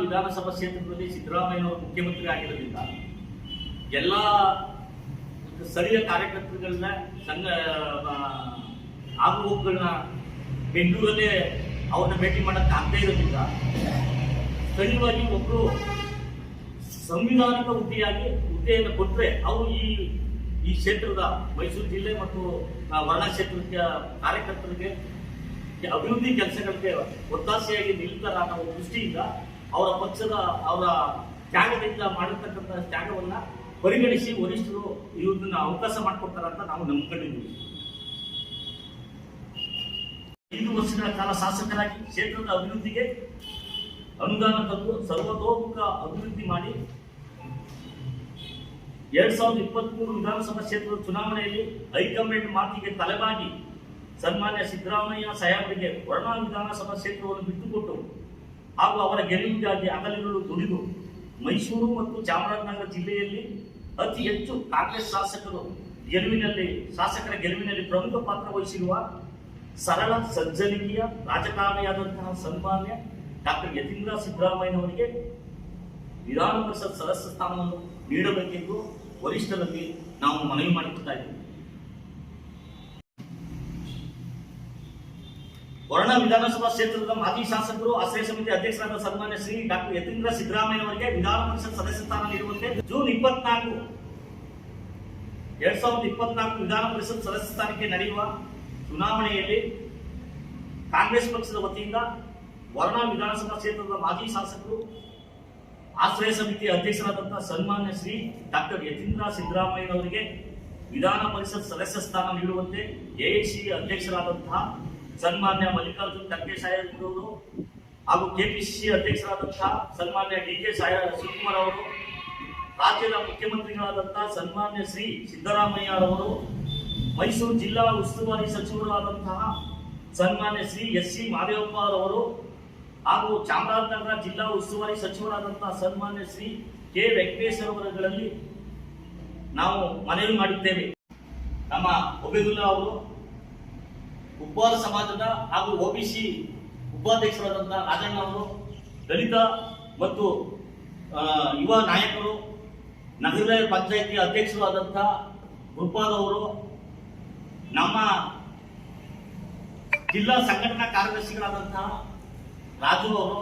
ವಿಧಾನಸಭಾ ಕ್ಷೇತ್ರದಲ್ಲಿ ಸಿದ್ದರಾಮಯ್ಯನವರು ಮುಖ್ಯಮಂತ್ರಿ ಆಗಿರೋದ್ರಿಂದ ಎಲ್ಲ ಸ್ಥಳೀಯ ಕಾರ್ಯಕರ್ತರುಗಳನ್ನ ಸಂಘ ಆಗುಗಳನ್ನ ಬೆಂಗಳೂರಲ್ಲೇ ಅವ್ರನ್ನ ಭೇಟಿ ಮಾಡಕ್ಕೆ ಆಗದೇ ಇರೋದ್ರಿಂದ ಸ್ಥಳೀಯವಾಗಿ ಒಬ್ಬರು ಸಂವಿಧಾನಿಕ ಹುದ್ದೆಯಾಗಿ ಹುದ್ದೆಯನ್ನು ಕೊಟ್ಟರೆ ಅವರು ಈ ಈ ಕ್ಷೇತ್ರದ ಮೈಸೂರು ಜಿಲ್ಲೆ ಮತ್ತು ವರ್ಣ ಕ್ಷೇತ್ರದ ಕಾರ್ಯಕರ್ತರಿಗೆ ಅಭಿವೃದ್ಧಿ ಕೆಲಸಗಳಿಗೆ ಒತ್ತಾಸೆಯಾಗಿ ನಿಲ್ತಾರ ಅನ್ನೋ ದೃಷ್ಟಿಯಿಂದ ಅವರ ಪಕ್ಷದ ಅವರ ತ್ಯಾಗದಿಂದ ಮಾಡಿರ್ತಕ್ಕಂಥ ತ್ಯಾಗವನ್ನ ಪರಿಗಣಿಸಿ ವರಿಷ್ಠರು ಇವ್ರನ್ನ ಅವಕಾಶ ಅಂತ ನಾವು ನಂಬ್ಕೊಂಡಿದ್ದೀವಿ ಐದು ವರ್ಷಗಳ ಕಾಲ ಶಾಸಕರಾಗಿ ಕ್ಷೇತ್ರದ ಅಭಿವೃದ್ಧಿಗೆ ಅನುದಾನ ತಂದು ಸರ್ವತೋಮುಖ ಅಭಿವೃದ್ಧಿ ಮಾಡಿ ಎರಡ್ ಸಾವಿರದ ಇಪ್ಪತ್ಮೂರು ವಿಧಾನಸಭಾ ಕ್ಷೇತ್ರದ ಚುನಾವಣೆಯಲ್ಲಿ ಹೈಕಮಾಂಡ್ ಮಾತಿಗೆ ತಲೆಬಾಗಿ ಸನ್ಮಾನ್ಯ ಸಿದ್ದರಾಮಯ್ಯ ಸಾಹೇಬರಿಗೆ ವರ್ಣ ವಿಧಾನಸಭಾ ಕ್ಷೇತ್ರವನ್ನು ಬಿಟ್ಟುಕೊಟ್ಟು ಹಾಗೂ ಅವರ ಗೆಲುವಿಗಾಗಿ ಅಗಲಿಗಳು ದುಡಿದು ಮೈಸೂರು ಮತ್ತು ಚಾಮರಾಜನಗರ ಜಿಲ್ಲೆಯಲ್ಲಿ ಅತಿ ಹೆಚ್ಚು ಕಾಂಗ್ರೆಸ್ ಶಾಸಕರು ಗೆಲುವಿನಲ್ಲಿ, ಶಾಸಕರ ಗೆಲುವಿನಲ್ಲಿ ಪ್ರಮುಖ ಪಾತ್ರ ವಹಿಸಿರುವ ಸರಳ, ಸಜ್ಜನಿಕೆಯ, ರಾಜಕಾರಣಿಯಾದಂತಹ ಸನ್ಮಾನ್ಯ ಡಾಕ್ಟರ್ ಯತೀಂದ್ರ ಸಿದ್ದರಾಮಯ್ಯನವರಿಗೆ ವಿಧಾನ ಪರಿಷತ್ ಸದಸ್ಯ ಸ್ಥಾನವನ್ನು ನೀಡಬೇಕೆಂದು ವರಿಷ್ಠರಲ್ಲಿ ನಾವು ಮನವಿ ಮಾಡಿಕೊಳ್ತಾ ಇದ್ದೀವಿ. ವರ್ಣ ವಿಧಾನಸಭಾ ಕ್ಷೇತ್ರದ ಮಾಜಿ ಶಾಸಕರು, ಆಶ್ರಯ ಸಮಿತಿ ಅಧ್ಯಕ್ಷರಾದ ಸನ್ಮಾನ್ಯ ಶ್ರೀ ಡಾಕ್ಟರ್ ಯತೀಂದ್ರ ಸಿದ್ದರಾಮಯ್ಯನವರಿಗೆ ವಿಧಾನ ಪರಿಷತ್ ಸದಸ್ಯ ಸ್ಥಾನ ನೀಡುವಂತೆ ಜೂನ್ ಇಪ್ಪತ್ನಾಲ್ಕು, ಎರಡ್ ಸಾವಿರದ ಇಪ್ಪತ್ನಾಲ್ಕು ವಿಧಾನ ಪರಿಷತ್ ಸದಸ್ಯ ಸ್ಥಾನಕ್ಕೆ ನಡೆಯುವ ಚುನಾವಣೆಯಲ್ಲಿ ಕಾಂಗ್ರೆಸ್ ಪಕ್ಷದ ವತಿಯಿಂದ ವರ್ಣ ವಿಧಾನಸಭಾ ಕ್ಷೇತ್ರದ ಮಾಜಿ ಶಾಸಕರು, ಆಶ್ರಯ ಸಮಿತಿ ಅಧ್ಯಕ್ಷರಾದಂತಹ ಸನ್ಮಾನ್ಯ ಶ್ರೀ ಡಾಕ್ಟರ್ ಯತೀಂದ್ರ ಸಿದ್ದರಾಮಯ್ಯನವರಿಗೆ ವಿಧಾನ ಪರಿಷತ್ ಸದಸ್ಯ ಸ್ಥಾನ ನೀಡುವಂತೆ ಎಐಸಿ ಅಧ್ಯಕ್ಷರಾದಂತಹ ಸನ್ಮಾನ್ಯ ಮಲ್ಲಿಕಾರ್ಜುನ್ ಖರ್ಗೆ ಅವರು ಹಾಗೂ ಕೆಪಿಸಿಸಿ ಅಧ್ಯಕ್ಷರಾದಂತಹ ಸನ್ಮಾನ್ಯ ಡಿ ಕೆ ಸಾಯ ಶಿವಕುಮಾರ್ ಅವರು, ರಾಜ್ಯದ ಮುಖ್ಯಮಂತ್ರಿಗಳಾದಂತಹ ಸನ್ಮಾನ್ಯ ಶ್ರೀ ಸಿದ್ದರಾಮಯ್ಯ ಅವರು ಮೈಸೂರು ಜಿಲ್ಲಾ ಉಸ್ತುವಾರಿ ಸಚಿವರಾದಂತಹ ಸನ್ಮಾನ್ಯ ಶ್ರೀ ಎಸ್ ಸಿ ಮಾದೇವಪ್ಪ ಅವರು ಹಾಗೂ ಚಾಮರಾಜನಗರ ಜಿಲ್ಲಾ ಉಸ್ತುವಾರಿ ಸಚಿವರಾದಂತಹ ಸನ್ಮಾನ್ಯ ಶ್ರೀ ಕೆ. ವೆಂಕಟೇಶ್ವರ ಅವರುಗಳಲ್ಲಿ ನಾವು ಮನವಿ ಮಾಡುತ್ತೇವೆ. ನಮ್ಮ ಒಬೇದುಲ್ಲಾ ಅವರು ಉಪ್ಪಾರ ಸಮಾಜದ ಹಾಗೂ ಒಬಿಸಿ ಉಪಾಧ್ಯಕ್ಷರಾದಂತಹ ರಾಜಣ್ಣ ಅವರು, ದಲಿತ ಮತ್ತು ಯುವ ನಾಯಕರು ನಗರ ಪಂಚಾಯಿತಿ ಅಧ್ಯಕ್ಷರು ಆದಂತಹ ಗುರುಪಾದ್ ಅವರು, ನಮ್ಮ ಜಿಲ್ಲಾ ಸಂಘಟನಾ ಕಾರ್ಯದರ್ಶಿಗಳಾದಂತಹ ರಾಜು ಅವರು